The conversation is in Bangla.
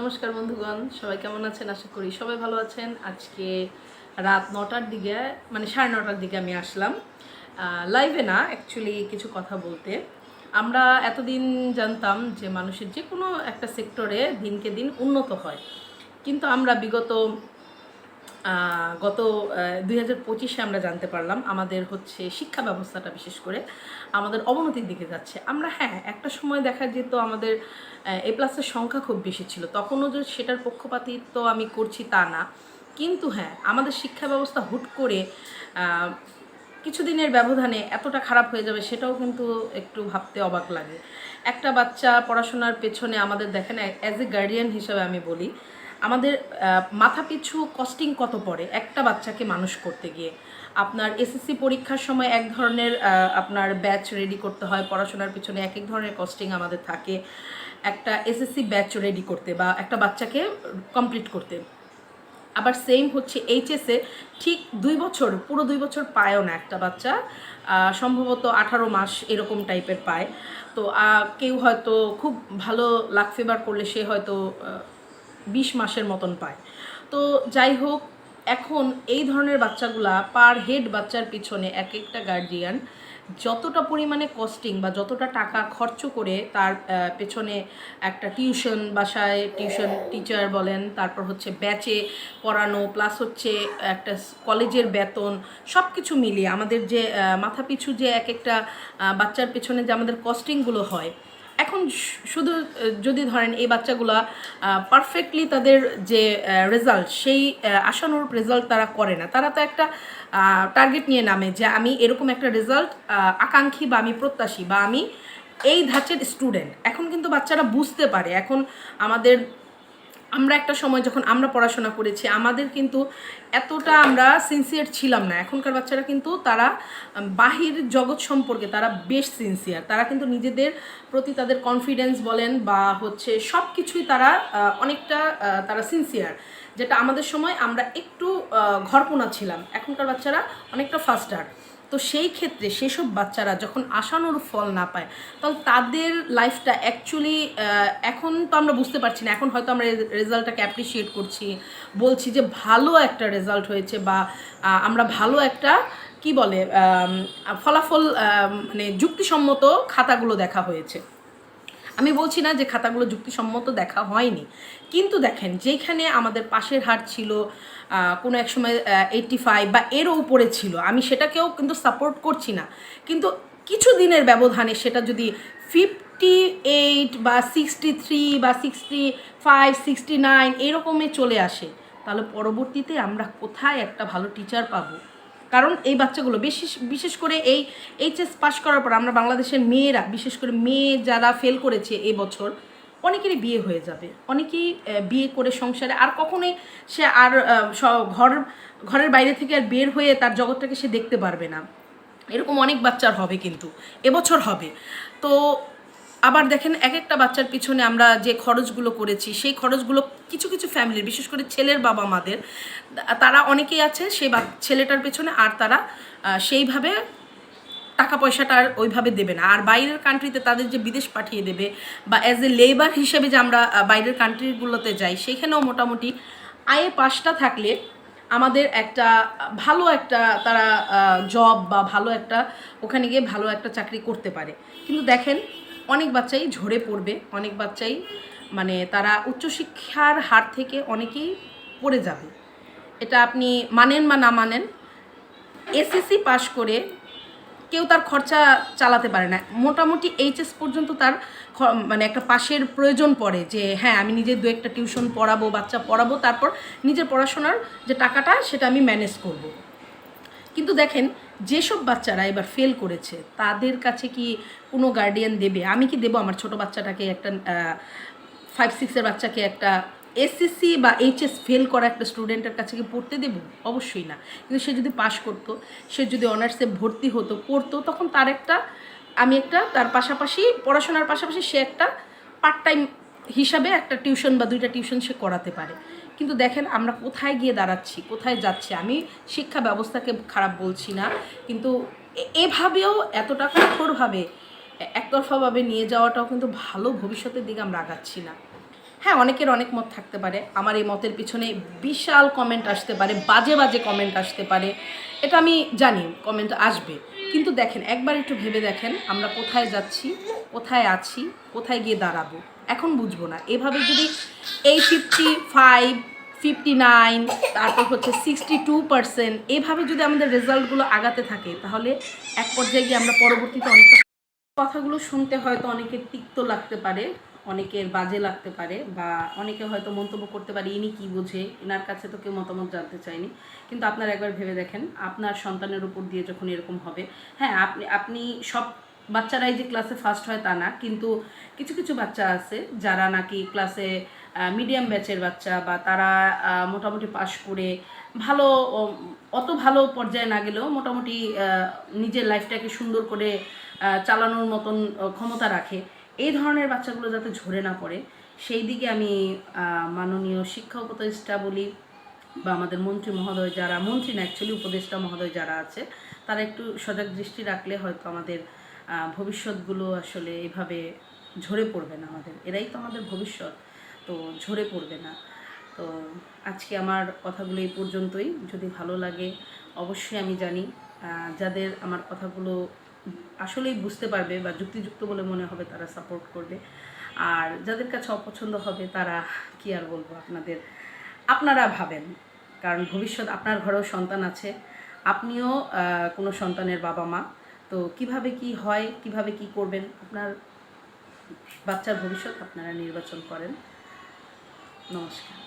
নমস্কার বন্ধুগণ, সবাই কেমন আছেন? আশা করি সবাই ভালো আছেন। আজকে রাত নটার দিকে মানে সাড়ে নটার দিকে আমি আসলাম। লাইভে না অ্যাকচুয়ালি কিছু কথা বলতে। আমরা এতদিন জানতাম যে মানুষের যে কোনো একটা সেক্টরে দিনকে দিন উন্নত হয়। কিন্তু আমরা বিগত গত দুই হাজার পঁচিশে আমরা জানতে পারলাম আমাদের হচ্ছে শিক্ষা ব্যবস্থাটা বিশেষ করে আমাদের অবনতির দিকে যাচ্ছে। আমরা হ্যাঁ একটা সময় দেখা যেত আমাদের এ প্লাসের সংখ্যা খুব বেশি ছিল। তখনও যে সেটার পক্ষপাতিত্ব আমি করছি তা না। কিন্তু হ্যাঁ আমাদের শিক্ষা ব্যবস্থা হুট করে কিছুদিনের ব্যবধানে এতটা খারাপ হয়ে যাবে সেটাও কিন্তু একটু ভাবতে অবাক লাগে। একটা বাচ্চা পড়াশোনার পেছনে আমাদের দেখেন, অ্যাজ এ গার্ডিয়ান হিসাবে আমি বলি আমাদের আহ, মাথাপিছু কস্টিং কত পড়ে একটা বাচ্চাকে মানুষ করতে গিয়ে? আপনার এসএসসি পরীক্ষার সময় এক ধরনের আপনার ব্যাচ রেডি করতে হয় পড়াশোনার পিছনে এক এক ধরনের কস্টিং আমাদের থাকে। একটা এসএসসি ব্যাচ রেডি করতে বা একটা বাচ্চাকে কমপ্লিট করতে। আবার সেম হচ্ছে এইচএসে ঠিক দুই বছর পুরো দুই বছর পায়ও না একটা বাচ্চা। সম্ভবত আঠারো মাস এরকম টাইপের পায়। তো কেউ হয়তো খুব ভালো লাক ফেভার করলে সে হয়তো বিশ মাসের মতন পায়। তো যাই হোক, এখন এই ধরনের বাচ্চাগুলা পার হেড বাচ্চার পিছনে এক একটা গার্জিয়ান যতটা পরিমাণে কস্টিং বা যতটা টাকা খরচ করে তার পেছনে একটা টিউশন বাসায় টিউশন টিচার বলেন, তারপর হচ্ছে ব্যাচে পড়ানো প্লাস হচ্ছে একটা কলেজের বেতন সব কিছু মিলিয়ে আমাদের যে মাথাপিছু যে এক একটা বাচ্চার পেছনে যে আমাদের কস্টিংগুলো হয় এখন শুধু যদি ধরেন এই বাচ্চাগুলা পারফেক্টলি তাদের যে রেজাল্ট সেই আশানুরূপ রেজাল্ট তারা করে না। তারা তো একটা টার্গেট নিয়ে নামে যে আমি এরকম একটা রেজাল্ট আকাঙ্ক্ষী বা আমি প্রত্যাশী বা আমি এই ধাঁচের স্টুডেন্ট এখন কিন্তু বাচ্চারা বুঝতে পারে। এখন আমাদের আমরা একটা সময় যখন আমরা পড়াশোনা করেছি, আমাদের কিন্তু এতটা আমরা সিনসিয়ার ছিলাম না। এখনকার বাচ্চারা কিন্তু তারা বাহির জগৎ সম্পর্কে তারা বেশ সিনসিয়ার তারা কিন্তু নিজেদের প্রতি তাদের কনফিডেন্স বলেন বা হচ্ছে সব কিছুই তারা অনেকটা তারা সিনসিয়ার যেটা আমাদের সময় আমরা একটু ঘরপোনা ছিলাম। এখনকার বাচ্চারা অনেকটা ফাস্টার তো সেই ক্ষেত্রে সেসব বাচ্চারা যখন আসানোর ফল না পায় তখন তাদের লাইফটা অ্যাকচুয়ালি এখন তো আমরা বুঝতে পারছি না। এখন হয়তো আমরা রেজাল্টটাকে অ্যাপ্রিসিয়েট করছি, বলছি যে ভালো একটা রেজাল্ট হয়েছে বা আমরা ভালো একটা, কি বলে ফলাফল মানে যুক্তিসম্মত খাতাগুলো দেখা হয়েছে। আমি বলছি না যে খাতাগুলো যুক্তিসম্মত দেখা হয়নি। কিন্তু দেখেন, যেখানে আমাদের পাশের হার ছিল কোনো এক সময় এইটটি ফাইভ বা এরও উপরে ছিল, আমি সেটাকেও কিন্তু সাপোর্ট করছি না। কিন্তু কিছু দিনের ব্যবধানে সেটা যদি ফিফটি এইট বা সিক্সটি থ্রি বা সিক্সটি ফাইভ সিক্সটি নাইন এরকমে চলে আসে, তাহলে পরবর্তীতে আমরা কোথায় একটা ভালো টিচার পাবো? কারণ এই বাচ্চাগুলো, বিশেষ বিশেষ করে এই এইচএস পাশ করার পর আমরা বাংলাদেশের মেয়েরা, বিশেষ করে মেয়ে যারা ফেল করেছে এই বছর, অনেকেরই বিয়ে হয়ে যাবে। অনেকেই বিয়ে করে সংসারে, আর কখনোই সে আর ঘর, ঘরের বাইরে থেকে আর বের হয়ে তার জগৎটাকে সে দেখতে পারবে না। এরকম অনেক বাচ্চার হবে কিন্তু, এবছর হবে। তো আবার দেখেন এক একটা বাচ্চার পিছনে আমরা যে খরচগুলো করেছি, সেই খরচগুলো কিছু কিছু ফ্যামিলির বিশেষ করে ছেলের বাবা মাদের তারা অনেকেই আছে সেই ছেলেটার পেছনে আর তারা সেইভাবে টাকা পয়সাটা আর ওইভাবে দেবে না। আর বাইরের কান্ট্রিতে তাদের যে বিদেশ পাঠিয়ে দেবে বা অ্যাজ এ লেবার হিসেবে যে আমরা বাইরের কান্ট্রিগুলোতে যাই, সেখানেও মোটামুটি আয়ে পাশটা থাকলে আমাদের একটা, ভালো একটা তারা জব বা ভালো একটা, ওখানে গিয়ে ভালো একটা চাকরি করতে পারে। কিন্তু দেখেন অনেক বাচ্চাই ঝরে পড়বে, অনেক বাচ্চাই মানে তারা উচ্চশিক্ষার হার থেকে অনেকেই পড়ে যাবে এটা আপনি মানেন বা না মানেন, এসএসসি পাশ করে কেউ তার খরচা চালাতে পারে না মোটামুটি এইচএস পর্যন্ত তার মানে একটা পাশের প্রয়োজন পড়ে যে হ্যাঁ আমি নিজের দু একটা টিউশন পড়াবো, বাচ্চা পড়াবো, তারপর নিজের পড়াশোনার যে টাকাটা সেটা আমি ম্যানেজ করব। কিন্তু দেখেন যেসব বাচ্চারা এবার ফেল করেছে, তাদের কাছে কি কোনো গার্ডিয়ান দেবে? আমি কি দেবো আমার ছোট বাচ্চাটাকে একটা ফাইভ সিক্সের বাচ্চাকে একটা এসএসসি বা এইচএস ফেল করা একটা স্টুডেন্টের কাছে কি পড়তে দেবো? অবশ্যই না। কিন্তু সে যদি পাশ করতো, সে যদি অনার্সে ভর্তি হতো পড়তো তখন তার একটা, আমি একটা, তার পাশাপাশি, পড়াশোনার পাশাপাশি সে একটা পার্ট টাইম হিসাবে একটা টিউশন বা দুইটা টিউশন সে করাতে পারে। কিন্তু দেখেন আমরা কোথায় গিয়ে দাঁড়াচ্ছি, কোথায় যাচ্ছি? আমি শিক্ষা ব্যবস্থাকে খারাপ বলছি না, কিন্তু এভাবেও এতটা কঠোরভাবে একতরফাভাবে নিয়ে যাওয়াটাও কিন্তু ভালো ভবিষ্যতের দিকে আমরা আগাচ্ছি না। হ্যাঁ অনেকের অনেক মত থাকতে পারে, আমার এই মতের পিছনে বিশাল কমেন্ট আসতে পারে, বাজে বাজে কমেন্ট আসতে পারে, এটা আমি জানি কমেন্ট আসবে। কিন্তু দেখেন, একবার একটু ভেবে দেখেন, আমরা কোথায় যাচ্ছি, কোথায় আছি, কোথায় গিয়ে দাঁড়াবো। এখন বুঝব না। এভাবে যদি এই ফিফটি ফাইভ ফিফটি নাইন তারপর হচ্ছে সিক্সটি টু পার্সেন্ট এভাবে যদি আমাদের রেজাল্টগুলো আগাতে থাকে, তাহলে এক পর্যায়ে গিয়ে আমরা পরবর্তীতে অনেকটা কথাগুলো শুনতে হয়তো অনেকের তিক্ত লাগতে পারে, অনেকের বাজে লাগতে পারে, বা অনেকে হয়তো মন্তব্য করতে পারে, ইনি কি বোঝে, এনার কাছে তো কেউ মতামত জানতে চায়নি। কিন্তু আপনারা একবার ভেবে দেখেন, আপনার সন্তানের উপর দিয়ে যখন এরকম হবে হ্যাঁ আপনি আপনি সব বাচ্চারাই যে ক্লাসে ফার্স্ট হয় তা না, কিন্তু কিছু কিছু বাচ্চা আছে যারা নাকি ক্লাসে মিডিয়াম ব্যাচের বাচ্চা বা তারা মোটামুটি পাশ করে ভালো অত ভালো পর্যায়ে না গেলেও মোটামুটি নিজের লাইফটাকে সুন্দর করে চালানোর মতন ক্ষমতা রাখে। এই ধরনের বাচ্চাগুলো যাতে ঝরে না পড়ে, সেই দিকে আমি মাননীয় শিক্ষা উপদেষ্টা বলি বা আমাদের মন্ত্রী মহোদয় যারা, মন্ত্রী না অ্যাকচুয়ালি উপদেষ্টা মহোদয় যারা আছে, তারা একটু সজাগ দৃষ্টি রাখলে হয়তো আমাদের ভবিষ্যৎগুলো আসলে এভাবে ঝরে পড়বে না আমাদের। এরাই তো আমাদের ভবিষ্যৎ, তো ঝরে পড়বে না। তো আজকে আমার কথাগুলো এই পর্যন্তই। যদি ভালো লাগে, অবশ্যই আমি জানি যাদের আমার কথাগুলো আসলেই বুঝতে পারবে বা যুক্তিযুক্ত বলে মনে হবে তারা সাপোর্ট করবে। আর যাদের কাছে অপছন্দ হবে, তারা কি আর বলব আপনাদের? আপনারা ভাবেন, কারণ ভবিষ্যৎ আপনার ঘরেও সন্তান আছে। আপনিও কোনো সন্তানের বাবা মা তো কীভাবে কি হয় কীভাবে কি করবেন? আপনার বাচ্চার ভবিষ্যৎ আপনারা নির্বাচন করেন। নমস্কার।